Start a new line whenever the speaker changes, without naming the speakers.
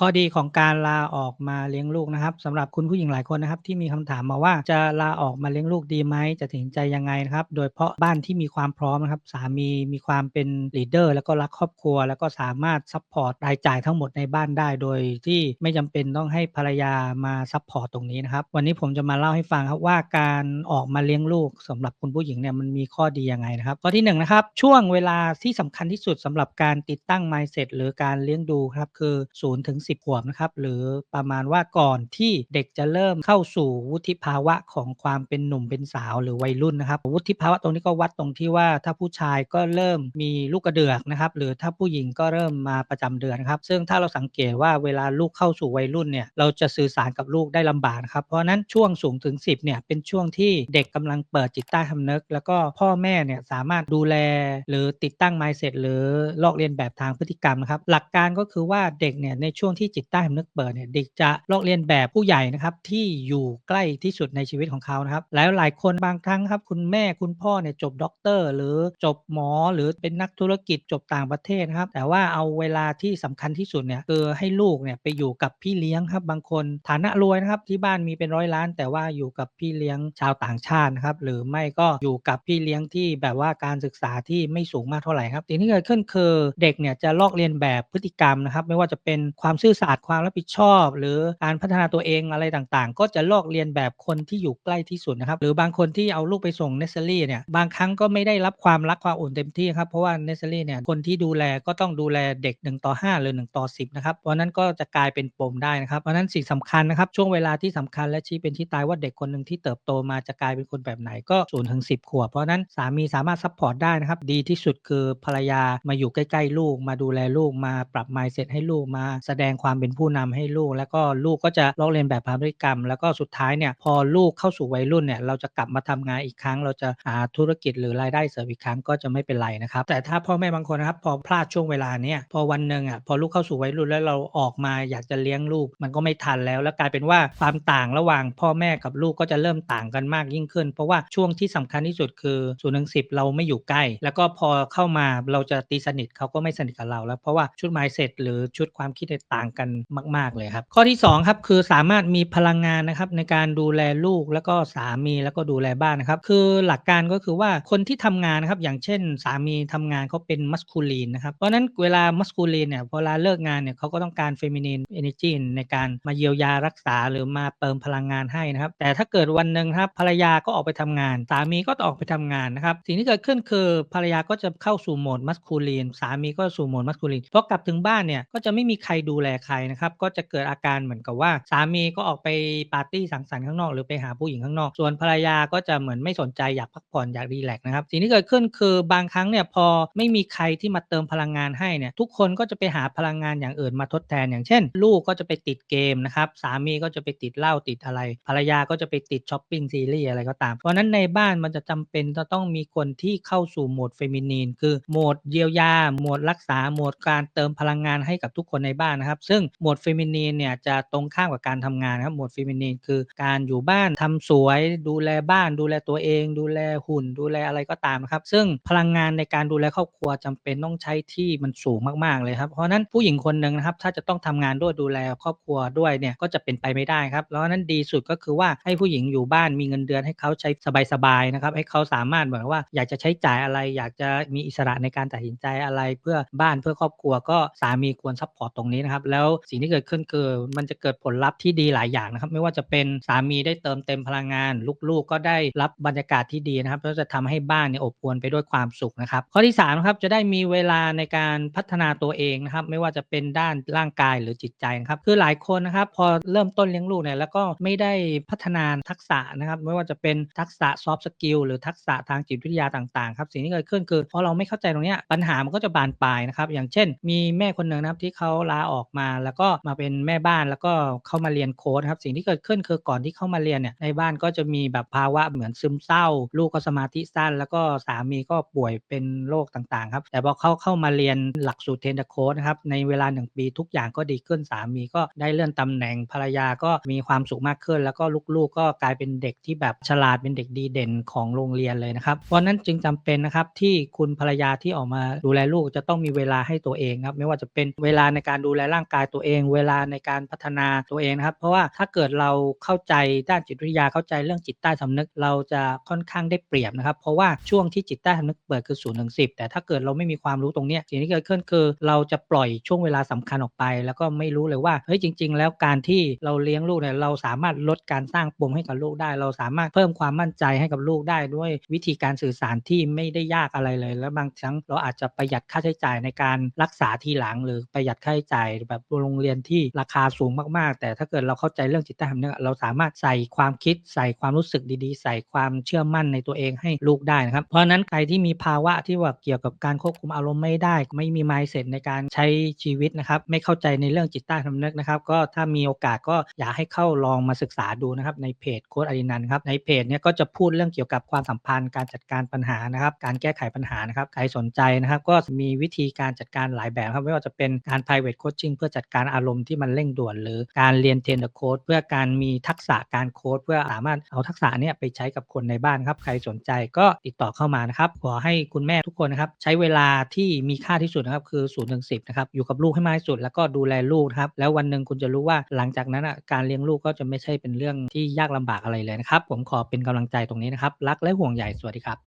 ข้อดีของการลาออกมาเลี้ยงลูกนะครับสำหรับคุณผู้หญิงหลายคนนะครับ ที่มีคำถามมาว่าจะลาออกมาเลี้ยงลูกดีไหมจะตัดสินใจยังไงนะครับ โดยเฉพาะบ้านที่มีความพร้อมนะครับ สามีมีความเป็นลีดเดอร์ แล้วก็รักครอบครัว แล้วก็สามารถซัพพอร์ตรายจ่ายทั้งหมดในบ้านได้ โดยที่ไม่จำเป็นต้องให้ภรรยามาซัพพอร์ตตรงนี้นะครับ วันนี้ผมจะมาเล่าให้ฟังครับว่าการออกมาเลี้ยงลูกสำหรับคุณผู้หญิงเนี่ยมันมีข้อดียังไงนะครับข้อที่1นนะครับช่วงเวลาที่สำคัญที่สุดสำหรับการติดตั้ง mindset หรือการเลี้ยงดูครับคือ0ถึง10 ขวบนะครับ หรือประมาณว่าก่อนที่เด็กจะเริ่มเข้าสู่วุฒิภาวะของความเป็นหนุ่มเป็นสาวหรือวัยรุ่นนะครับ วุฒิภาวะตรงนี้ก็วัดตรงที่ว่าถ้าผู้ชายก็เริ่มมีลูกกระเดือกนะครับ หรือถ้าผู้หญิงก็เริ่มมาประจำเดือนครับ ซึ่งถ้าเราสังเกตว่าเวลาลูกเข้าสู่วัยรุ่นเนี่ยเราจะสื่อสารกับลูกได้ลำบากครับ เพราะนั้นช่วงสูงถึง 10เนี่ยเป็นช่วงที่เด็กกำลังเปิดจิตใต้สำนึก แล้วก็พ่อแม่เนี่ยสามารถดูแล หรือติดตั้ง mindset หรือลอกเลียนแบบทางพฤติกรรมนะครับ หลักการก็คือว่าเด็กเนี่ยในช่วงที่จิตใต้สำนึกเปิดเนี่ยเด็กจะลอกเลียนแบบผู้ใหญ่นะครับที่อยู่ใกล้ที่สุดในชีวิตของเขานะครับแล้วหลายคนบางครั้งครับคุณแม่คุณพ่อเนี่ยจบด็อกเตอร์หรือจบหมอหรือเป็นนักธุรกิจจบต่างประเทศนะครับ แต่ว่าเอาเวลาที่สำคัญที่สุดเนี่ยคือให้ลูกเนี่ยไปอยู่กับพี่เลี้ยงครับบางคนฐานะรวยนะครับที่บ้านมีเป็นร้อยล้าน แต่ว่าอยู่กับพี่เลี้ยงชาวต่างชาตินะครับหรือไม่ก็อยู่กับพี่เลี้ยงที่แบบว่าการศึกษาที่ไม่สูงมากเท่าไหร่ครับสิ่งที่เกิดขึ้นคือเด็กเนี่ยจะลอกเลียนแบบพฤติกรรมนะครับ ไม่ว่าจะเป็นความซอสัตย์ความรับผิดชอบ หรือการพัฒนาตัวเองอะไรต่างๆ ก็จะลอกเลียนแบบคนที่อยู่ใกล้ที่สุดนะครับ หรือบางคนที่เอาลูกไปส่งเนสเซอรี่เนี่ยบางครั้งก็ไม่ได้รับความรักความอุ่นเต็มที่ครับเพราะว่าเนสเซอรี่เนี่ยคนที่ดูแลก็ต้องดูแลเด็ก 1 ต่อ 5 หรือ 1 ต่อ 10 นะครับ เพราะนั้นก็จะกลายเป็นปมได้นะครับ เพราะนั้นสิ่งสำคัญนะครับ ช่วงเวลาที่สำคัญและชี้เป็นที่ตายว่าเด็กคนหนึ่งที่เติบโตมาจะกลายเป็นคนแบบไหนก็0ูนย์ถึงสิขวบเพราะนั้นสามีสามารถซัพพอร์ตได้นะครับ ดีที่สุดคือภรรยามาอยู่ใกล้ ๆ ลูก มาดูแลลูกมาปรับ mindset ให้ลูกมาแสดงความเป็นผู้นำให้ลูก แล้วก็ลูกก็จะลอกเลียนแบบพฤติกรรม แล้วก็สุดท้ายเนี่ยพอลูกเข้าสู่วัยรุ่นเนี่ยเราจะกลับมาทำงานอีกครั้ง เราจะหาธุรกิจหรือรายได้เสริมอีกครั้งก็จะไม่เป็นไรนะครับ แต่ถ้าพ่อแม่บางคนนะครับพอพลาดช่วงเวลาเนี้ยพอวันหนึ่งอะพอลูกเข้าสู่วัยรุ่นแล้วเราออกมาอยากจะเลี้ยงลูก มันก็ไม่ทันแล้ว แล้วกลายเป็นว่าความต่างระหว่างพ่อแม่กับลูกก็จะเริ่มต่างกันมากยิ่งขึ้น เพราะว่าช่วงที่สำคัญที่สุดคือศูนย์ถึงสิบเราไม่อยู่ใกล้ แล้วก็พอเข้ามาเราจะตีสนิทเขาก็ไม่สนิทกับเราแล้วเพราะว่าชุดไมเซ็ตหรือชุดความคิดต่างกันมาก ๆ เลยครับ ข้อที่2ครับคือสามารถมีพลังงานนะครับในการดูแลลูกแล้วก็สามีแล้วก็ดูแลบ้านนะครับ คือหลักการก็คือว่าคนที่ทำงานนะครับอย่างเช่น สามีทำงานเขาเป็นมัสคูลีนนะครับเพราะนั้นเวลามัสคูลีนเนี่ยเวลาเลิกงานเนี่ยเขาก็ต้องการเฟมินีนเอเนจีในการมาเยียวยารักษาหรือมาเติมพลังงานให้นะครับ แต่ถ้าเกิดวันหนึ่งครับภรรยาก็ออกไปทำงาน สามีก็ต้องออกไปทำงานนะครับสิ่งที่เกิดขึ้นคือภรรยาก็จะเข้าสู่โหมดมัสคูลีนสามีก็สู่โหมดมัสคูลีนพอกลับถึงบ้านเนี่ยก็จะไม่มีใครดูแลใครนะครับก็จะเกิดอาการเหมือนกับว่าสามีก็ออกไปปาร์ตี้สังสรรค์ข้างนอกหรือไปหาผู้หญิงข้างนอก ส่วนภรรยาก็จะเหมือนไม่สนใจอยากพักผ่อนอยากรีแลกนะครับสิ่งที่เกิดขึ้นคือบางครั้งเนี่ยพอไม่มีใครที่มาเติมพลังงานให้เนี่ยทุกคนก็จะไปหาพลังงานอย่างอื่นมาทดแทน อย่างเช่น ลูกก็จะไปติดเกมนะครับสามีก็จะไปติดเหล้าติดอะไร ภรรยาก็จะไปติดช้อปปิ้งซีรีส์อะไรก็ตาม เพราะนั้นในบ้านมันจะจำเป็นจะต้องมีคนที่เข้าสู่โหมดเฟมินีน คือโหมดเยียวยาโหมดรักษาโหมดการเติมพลังงานให้กับทุกคนในบ้านนะครับซึ่งหมวดเฟมินีนเนี่ยจะตรงข้ามกับการทำงานครับหมวดเฟมินีนคือการอยู่บ้านทำสวย ดูแลบ้านดูแลตัวเอง ดูแลหุ่น ดูแลอะไรก็ตามนะครับซึ่งพลังงานในการดูแลครอบครัวจำเป็นต้องใช้ที่มันสูงมากๆเลยครับเพราะนั้นผู้หญิงคนหนึ่งนะครับถ้าจะต้องทำงานด้วยดูแลครอบครัวด้วยเนี่ยก็จะเป็นไปไม่ได้ครับแล้วนั้นดีสุดก็คือว่าให้ผู้หญิงอยู่บ้านมีเงินเดือนให้เขาใช้สบายๆนะครับให้เขาสามารถเหมือนว่าอยากจะใช้จ่ายอะไร อยากจะมีอิสระในการตัดสินใจอะไรเพื่อบ้านเพื่อครอบครัวก็สามีควรซัพพอร์ตตรงนี้นะครับแล้วสิ่งที่เกิดขึ้นคือมันจะเกิดผลลัพธ์ที่ดีหลายอย่างนะครับ ไม่ว่าจะเป็นสามีได้เติมเต็มพลังงาน ลูกๆ ก็ได้รับบรรยากาศที่ดีนะครับก็จะทำให้บ้านเนี่ยอบอวลไปด้วยความสุขนะครับ ข้อที่3ครับจะได้มีเวลาในการพัฒนาตัวเองนะครับ ไม่ว่าจะเป็นด้านร่างกายหรือจิตใจนะครับ คือหลายคนนะครับพอเริ่มต้นเลี้ยงลูกเนี่ยแล้วก็ไม่ได้พัฒนาทักษะนะครับ ไม่ว่าจะเป็นทักษะซอฟต์สกิลหรือทักษะทางจิตวิทยาต่างๆครับสิ่งที่เกิดขึ้นคือพอเราไม่เข้าใจตรงนี้ปัญหามันก็จะบานปลายนะครับ อย่างเช่น มีแม่คนหนึ่งนะครับที่เขาลาออกมา แล้วก็มาเป็นแม่บ้านแล้วก็เข้ามาเรียนโค้ดครับสิ่งที่เกิดขึ้นคือก่อนที่เข้ามาเรียนเนี่ยในบ้านก็จะมีแบบภาวะเหมือนซึมเศร้า ลูกก็สมาธิสั้น แล้วก็สามีก็ป่วยเป็นโรคต่างๆครับแต่พอเขาเข้ามาเรียนหลักสูตรเทนเดอร์โค้ดครับในเวลา1ปีทุกอย่างก็ดีขึ้นสามีก็ได้เลื่อนตำแหน่งภรรยาก็มีความสุขมากขึ้น แล้วก็ลูกๆ ก็กลายเป็นเด็กที่แบบฉลาดเป็นเด็กดีเด่นของโรงเรียนเลยนะครับเพราะนั้นจึงจำเป็นนะครับที่คุณภรรยาที่ออกมาดูแลลูกจะต้องมีเวลาให้ตัวเองครับไม่ว่าจะเป็นเวลาในการดูแลร่างางกายตัวเอง เวลาในการพัฒนาตัวเองนะครับ เพราะว่าถ้าเกิดเราเข้าใจด้านจิตวิทยาเข้าใจเรื่องจิตใต้สำนึก เราจะค่อนข้างได้เปรียบนะครับ เพราะว่าช่วงที่จิตใต้สำนึกเปิดคือ0ถึง10แต่ถ้าเกิดเราไม่มีความรู้ตรงนี้สิ่งที่เกิดขึ้นคือ เราจะปล่อยช่วงเวลาสำคัญออกไป แล้วก็ไม่รู้เลยว่าเฮ้ยจริง ๆ แล้วการที่เราเลี้ยงลูกเนี่ยเราสามารถลดการสร้างปมให้กับลูกได้ เราสามารถเพิ่มความมั่นใจให้กับลูกได้ด้วยวิธีการสื่อสารที่ไม่ได้ยากอะไรเลย แล้วบางครั้งเราอาจจะประหยัดค่าใช้จ่ายในการรักษาทีหลัง หรือประหยัดค่าใช้จ่ายแบบโรงเรียนที่ราคาสูงมากๆ แต่ถ้าเกิดเราเข้าใจเรื่องจิตใต้สำนึกเราสามารถใส่ความคิดใส่ความรู้สึกดีๆ ใส่ความเชื่อมั่นในตัวเองให้ลูกได้นะครับ เพราะนั้นใครที่มีภาวะที่ว่าเกี่ยวกับการควบคุมอารมณ์ไม่ได้ ไม่มี mindset ในการใช้ชีวิตนะครับ ไม่เข้าใจในเรื่องจิตใต้สำนึกนะครับ ก็ถ้ามีโอกาสก็อยากให้เข้าลองมาศึกษาดูนะครับในเพจโค้ดอารินันครับในเพจเนี้ยก็จะพูดเรื่องเกี่ยวกับความสัมพันธ์การจัดการปัญหานะครับ การแก้ไขปัญหานะครับใครสนใจนะครับ ก็มีวิธีการจัดการหลายแบบครับไม่ว่าจะเป็นการ private coaching เพื่อจัดการอารมณ์ที่มันเร่งด่วน หรือการเรียนเทรนเดอร์โค้ดเพื่อการมีทักษะการโค้ดเพื่อสามารถเอาทักษะเนี้ยไปใช้กับคนในบ้านครับใครสนใจก็ติดต่อเข้ามานะครับขอให้คุณแม่ทุกคนนะครับใช้เวลาที่มีค่าที่สุดนะครับคือ0ูนย์ถึงสินะครับอยู่กับลูกให้มากที่สุด แล้วก็ดูแลลูกครับแล้ววันหนึ่งคุณจะรู้ว่าหลังจากนั้นอะการเลี้ยงลูกก็จะไม่ใช่เป็นเรื่องที่ยากลำบากอะไรเลยนะครับผมขอเป็นกำลังใจตรงนี้นะครับรักและห่วงใยสวัสดีครับ